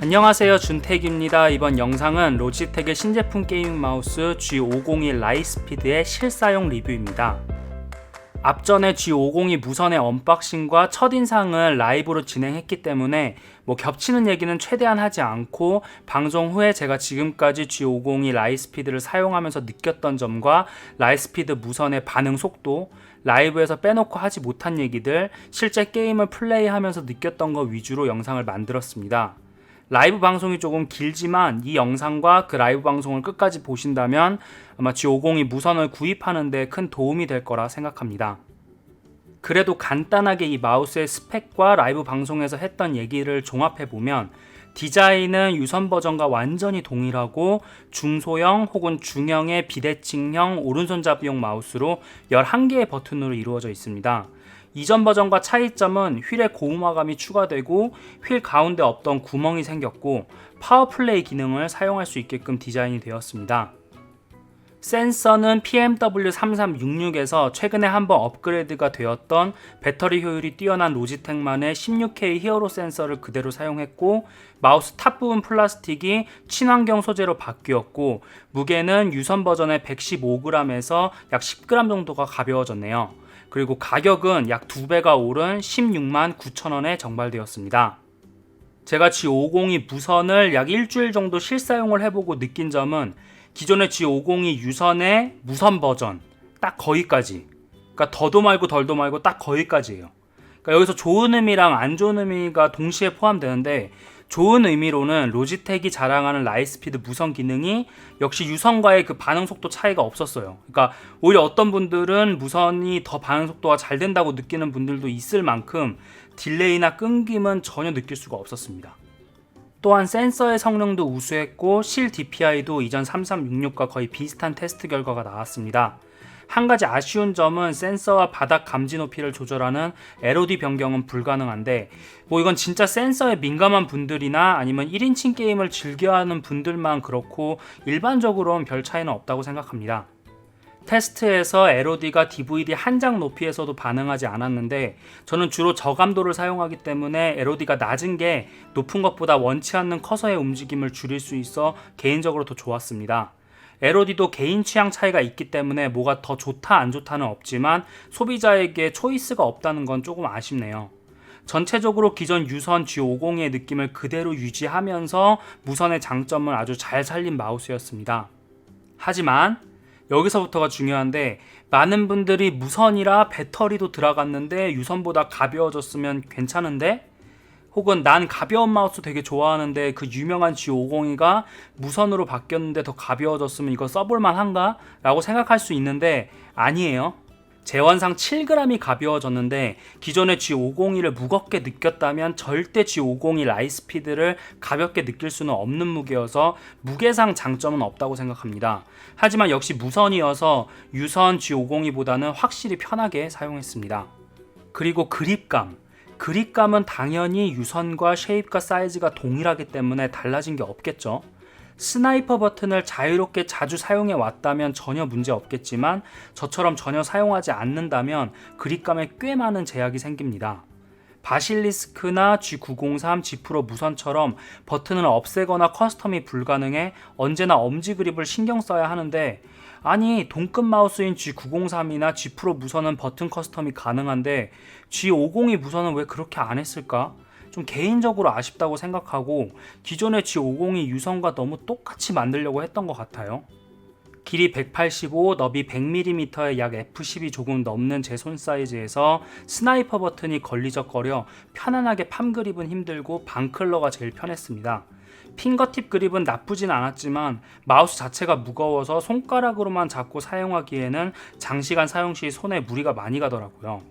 안녕하세요. 준택입니다. 이번 영상은 로지텍의 신제품 게이밍 마우스 G501 라이스피드의 실사용 리뷰입니다. 앞전에 G502 무선의 언박싱과 첫인상을 라이브로 진행했기 때문에 뭐 겹치는 얘기는 최대한 하지 않고 방송 후에 제가 지금까지 G502 라이스피드를 사용하면서 느꼈던 점과 라이스피드 무선의 반응 속도 라이브에서 빼놓고 하지 못한 얘기들 실제 게임을 플레이하면서 느꼈던 거 위주로 영상을 만들었습니다. 라이브 방송이 조금 길지만 이 영상과 그 라이브 방송을 끝까지 보신다면 아마 G502 무선을 구입하는데 큰 도움이 될 거라 생각합니다. 그래도 간단하게 이 마우스의 스펙과 라이브 방송에서 했던 얘기를 종합해 보면 디자인은 유선 버전과 완전히 동일하고 중소형 혹은 중형의 비대칭형 오른손 잡이용 마우스로 11개의 버튼으로 이루어져 있습니다. 이전 버전과 차이점은 휠의 고음화감이 추가되고 휠 가운데 없던 구멍이 생겼고 파워플레이 기능을 사용할 수 있게끔 디자인이 되었습니다. 센서는 PMW3366에서 최근에 한번 업그레이드가 되었던 배터리 효율이 뛰어난 로지텍만의 16K 히어로 센서를 그대로 사용했고 마우스 탑 부분 플라스틱이 친환경 소재로 바뀌었고 무게는 유선 버전의 115g에서 약 10g 정도가 가벼워졌네요. 그리고 가격은 약 2배가 오른 16만 9천원에 정발되었습니다. 제가 G502 무선을 약 일주일 정도 실사용을 해보고 느낀 점은 기존의 G502 유선의 무선 버전 딱 거기까지 그러니까 더도 말고 덜도 말고 딱 거기까지예요. 그러니까 여기서 좋은 의미랑 안 좋은 의미가 동시에 포함되는데 좋은 의미로는 로지텍이 자랑하는 라이스피드 무선 기능이 역시 유선과의 그 반응 속도 차이가 없었어요. 그러니까 오히려 어떤 분들은 무선이 더 반응 속도가 잘 된다고 느끼는 분들도 있을 만큼 딜레이나 끊김은 전혀 느낄 수가 없었습니다. 또한 센서의 성능도 우수했고 실 DPI도 이전 3366과 거의 비슷한 테스트 결과가 나왔습니다. 한 가지 아쉬운 점은 센서와 바닥 감지 높이를 조절하는 LOD 변경은 불가능한데 뭐 이건 진짜 센서에 민감한 분들이나 아니면 1인칭 게임을 즐겨하는 분들만 그렇고 일반적으로는 별 차이는 없다고 생각합니다. 테스트에서 LOD가 DVD 한 장 높이에서도 반응하지 않았는데 저는 주로 저감도를 사용하기 때문에 LOD가 낮은 게 높은 것보다 원치 않는 커서의 움직임을 줄일 수 있어 개인적으로 더 좋았습니다. LOD도 개인 취향 차이가 있기 때문에 뭐가 더 좋다 안 좋다는 없지만 소비자에게 초이스가 없다는 건 조금 아쉽네요. 전체적으로 기존 유선 G502의 느낌을 그대로 유지하면서 무선의 장점을 아주 잘 살린 마우스였습니다. 하지만 여기서부터가 중요한데 많은 분들이 무선이라 배터리도 들어갔는데 유선보다 가벼워졌으면 괜찮은데 혹은 난 가벼운 마우스 되게 좋아하는데 그 유명한 G502가 무선으로 바뀌었는데 더 가벼워졌으면 이거 써볼만 한가? 라고 생각할 수 있는데 아니에요. 재원상 7g이 가벼워졌는데 기존의 G502를 무겁게 느꼈다면 절대 G502 라이스피드를 가볍게 느낄 수는 없는 무게여서 무게상 장점은 없다고 생각합니다. 하지만 역시 무선이어서 유선 G502보다는 확실히 편하게 사용했습니다. 그리고 그립감. 그립감은 당연히 유선과 쉐입과 사이즈가 동일하기 때문에 달라진 게 없겠죠. 스나이퍼 버튼을 자유롭게 자주 사용해 왔다면 전혀 문제 없겠지만 저처럼 전혀 사용하지 않는다면 그립감에 꽤 많은 제약이 생깁니다. 바실리스크나 G903, G 프로 무선처럼 버튼을 없애거나 커스텀이 불가능해 언제나 엄지 그립을 신경 써야 하는데 아니 동급 마우스인 G903이나 G 프로 무선은 버튼 커스텀이 가능한데 G502 무선은 왜 그렇게 안 했을까? 좀 개인적으로 아쉽다고 생각하고 기존의 G502 유선과 너무 똑같이 만들려고 했던 것 같아요. 길이 185, 너비 100mm의 약 F10이 조금 넘는 제 손 사이즈에서 스나이퍼 버튼이 걸리적거려 편안하게 팜 그립은 힘들고 방클러가 제일 편했습니다. 핑거팁 그립은 나쁘진 않았지만 마우스 자체가 무거워서 손가락으로만 잡고 사용하기에는 장시간 사용 시 손에 무리가 많이 가더라고요.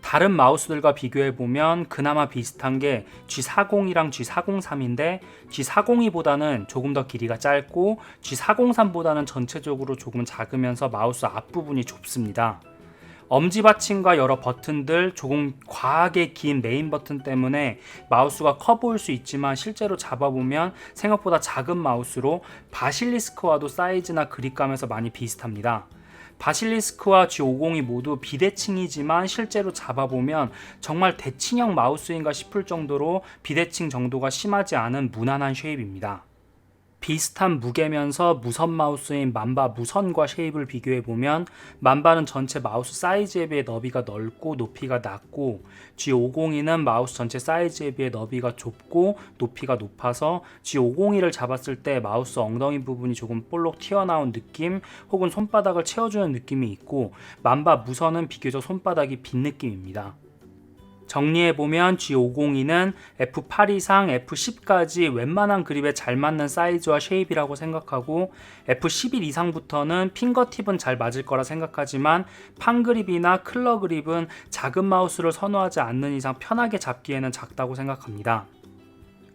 다른 마우스들과 비교해 보면 그나마 비슷한 게 G40이랑 G403인데 G402보다는 조금 더 길이가 짧고 G403보다는 전체적으로 조금 작으면서 마우스 앞부분이 좁습니다. 엄지받침과 여러 버튼들 조금 과하게 긴 메인 버튼 때문에 마우스가 커 보일 수 있지만 실제로 잡아보면 생각보다 작은 마우스로 바실리스크와도 사이즈나 그립감에서 많이 비슷합니다. 바실리스크와 G50이 모두 비대칭이지만 실제로 잡아보면 정말 대칭형 마우스인가 싶을 정도로 비대칭 정도가 심하지 않은 무난한 쉐입입니다. 비슷한 무게면서 무선 마우스인 만바 무선과 쉐입을 비교해 보면 만바는 전체 마우스 사이즈에 비해 너비가 넓고 높이가 낮고 G502는 마우스 전체 사이즈에 비해 너비가 좁고 높이가 높아서 G502를 잡았을 때 마우스 엉덩이 부분이 조금 볼록 튀어나온 느낌 혹은 손바닥을 채워주는 느낌이 있고 만바 무선은 비교적 손바닥이 빈 느낌입니다. 정리해보면 G502는 F8 이상 F10까지 웬만한 그립에 잘 맞는 사이즈와 쉐입이라고 생각하고 F11 이상부터는 핑거팁은 잘 맞을 거라 생각하지만 판그립이나 클러 그립은 작은 마우스를 선호하지 않는 이상 편하게 잡기에는 작다고 생각합니다.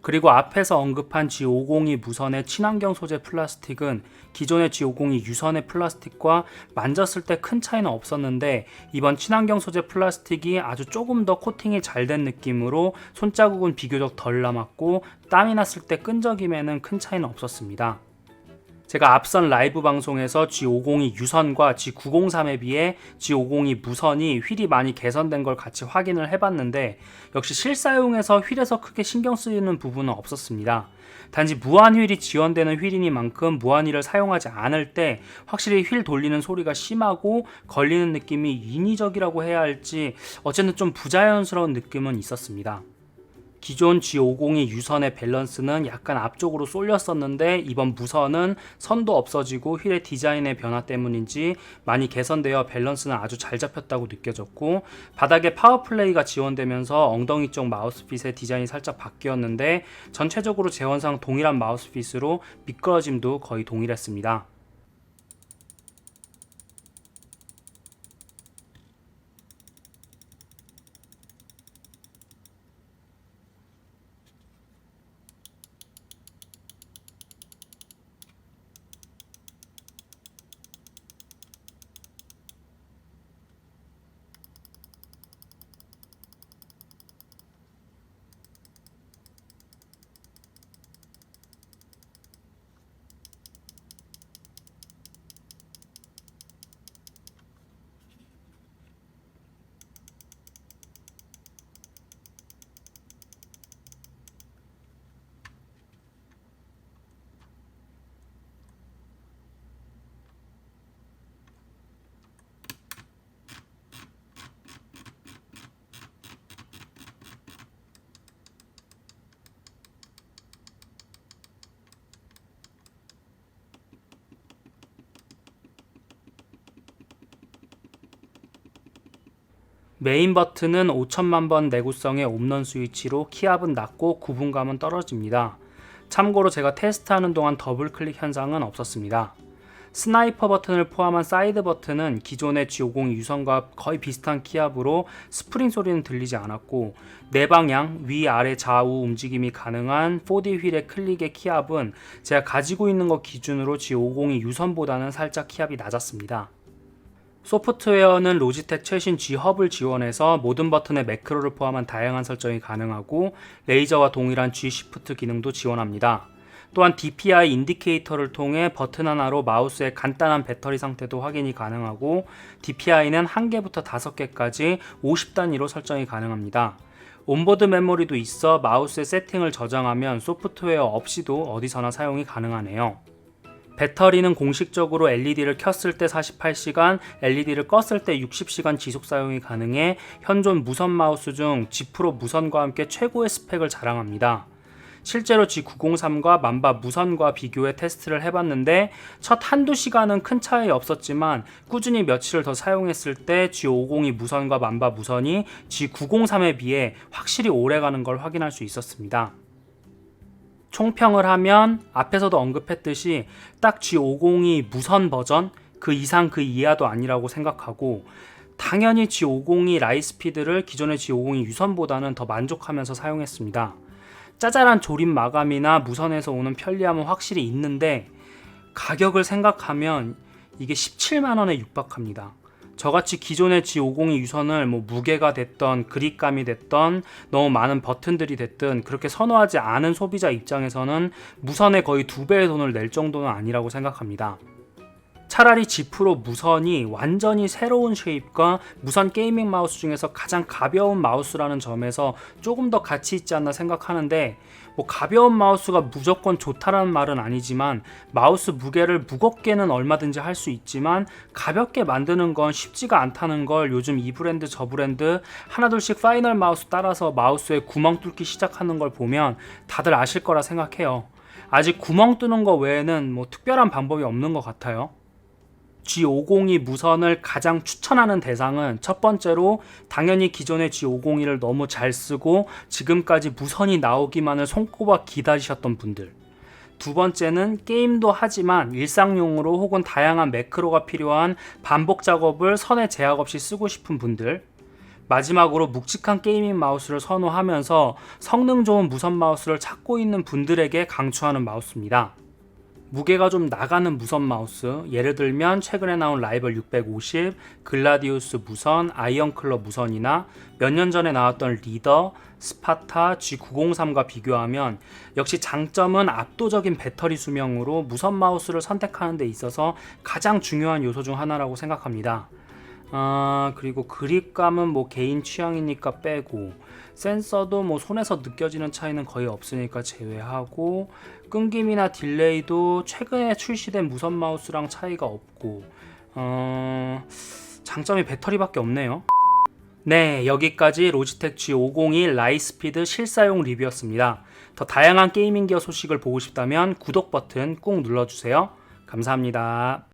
그리고 앞에서 언급한 G502 무선의 친환경 소재 플라스틱은 기존의 G502 유선의 플라스틱과 만졌을 때 큰 차이는 없었는데 이번 친환경 소재 플라스틱이 아주 조금 더 코팅이 잘 된 느낌으로 손자국은 비교적 덜 남았고 땀이 났을 때 끈적임에는 큰 차이는 없었습니다. 제가 앞선 라이브 방송에서 G502 유선과 G903에 비해 G502 무선이 휠이 많이 개선된 걸 같이 확인을 해봤는데 역시 실사용에서 휠에서 크게 신경 쓰이는 부분은 없었습니다. 단지 무한 휠이 지원되는 휠이니만큼 무한 휠을 사용하지 않을 때 확실히 휠 돌리는 소리가 심하고 걸리는 느낌이 인위적이라고 해야 할지 어쨌든 좀 부자연스러운 느낌은 있었습니다. 기존 G502 유선의 밸런스는 약간 앞쪽으로 쏠렸었는데 이번 무선은 선도 없어지고 휠의 디자인의 변화 때문인지 많이 개선되어 밸런스는 아주 잘 잡혔다고 느껴졌고 바닥에 파워플레이가 지원되면서 엉덩이 쪽 마우스핏의 디자인이 살짝 바뀌었는데 전체적으로 재원상 동일한 마우스핏으로 미끄러짐도 거의 동일했습니다. 메인 버튼은 5천만 번 내구성의 옵넌 스위치로 키압은 낮고 구분감은 떨어집니다. 참고로 제가 테스트하는 동안 더블 클릭 현상은 없었습니다. 스나이퍼 버튼을 포함한 사이드 버튼은 기존의 G50 유선과 거의 비슷한 키압으로 스프링 소리는 들리지 않았고 네 방향 위 아래 좌우 움직임이 가능한 4D 휠의 클릭의 키압은 제가 가지고 있는 것 기준으로 G50이 유선보다는 살짝 키압이 낮았습니다. 소프트웨어는 로지텍 최신 G허브를 지원해서 모든 버튼의 매크로를 포함한 다양한 설정이 가능하고 레이저와 동일한 G 시프트 기능도 지원합니다. 또한 DPI 인디케이터를 통해 버튼 하나로 마우스의 간단한 배터리 상태도 확인이 가능하고 DPI는 1개부터 5개까지 50단위로 설정이 가능합니다. 온보드 메모리도 있어 마우스의 세팅을 저장하면 소프트웨어 없이도 어디서나 사용이 가능하네요. 배터리는 공식적으로 LED를 켰을 때 48시간, LED를 껐을 때 60시간 지속 사용이 가능해 현존 무선 마우스 중 G 프로 무선과 함께 최고의 스펙을 자랑합니다. 실제로 G903과 만바 무선과 비교해 테스트를 해봤는데 첫 한두 시간은 큰 차이 없었지만 꾸준히 며칠을 더 사용했을 때 G502 무선과 만바 무선이 G903에 비해 확실히 오래가는 걸 확인할 수 있었습니다. 총평을 하면 앞에서도 언급했듯이 딱 G502 무선 버전 그 이상 그 이하도 아니라고 생각하고 당연히 G502 라이스피드를 기존의 G502 유선보다는 더 만족하면서 사용했습니다. 짜잘한 조립 마감이나 무선에서 오는 편리함은 확실히 있는데 가격을 생각하면 이게 17만 원에 육박합니다. 저같이 기존의 G502 유선을 뭐 무게가 됐던 그립감이 됐던 너무 많은 버튼들이 됐든 그렇게 선호하지 않은 소비자 입장에서는 무선에 거의 두 배의 돈을 낼 정도는 아니라고 생각합니다. 차라리 G 프로 무선이 완전히 새로운 쉐입과 무선 게이밍 마우스 중에서 가장 가벼운 마우스라는 점에서 조금 더 가치 있지 않나 생각하는데 뭐 가벼운 마우스가 무조건 좋다라는 말은 아니지만 마우스 무게를 무겁게는 얼마든지 할 수 있지만 가볍게 만드는 건 쉽지가 않다는 걸 요즘 이 브랜드 저 브랜드 하나둘씩 파이널 마우스 따라서 마우스에 구멍 뚫기 시작하는 걸 보면 다들 아실 거라 생각해요. 아직 구멍 뚫는 거 외에는 뭐 특별한 방법이 없는 것 같아요. G502 무선을 가장 추천하는 대상은 첫 번째로 당연히 기존의 G502를 너무 잘 쓰고 지금까지 무선이 나오기만을 손꼽아 기다리셨던 분들. 두 번째는 게임도 하지만 일상용으로 혹은 다양한 매크로가 필요한 반복 작업을 선에 제약 없이 쓰고 싶은 분들. 마지막으로 묵직한 게이밍 마우스를 선호하면서 성능 좋은 무선 마우스를 찾고 있는 분들에게 강추하는 마우스입니다. 무게가 좀 나가는 무선 마우스, 예를 들면 최근에 나온 라이벌 650, 글라디우스 무선, 아이언 클럽 무선이나 몇 년 전에 나왔던 리더, 스파타 G903과 비교하면 역시 장점은 압도적인 배터리 수명으로 무선 마우스를 선택하는 데 있어서 가장 중요한 요소 중 하나라고 생각합니다. 아, 그리고 그립감은 뭐 개인 취향이니까 빼고 센서도 뭐 손에서 느껴지는 차이는 거의 없으니까 제외하고 끊김이나 딜레이도 최근에 출시된 무선 마우스랑 차이가 없고 어, 장점이 배터리밖에 없네요. 네, 여기까지 로지텍 G501 라이스피드 실사용 리뷰였습니다. 더 다양한 게이밍 기어 소식을 보고 싶다면 구독 버튼 꾹 눌러주세요. 감사합니다.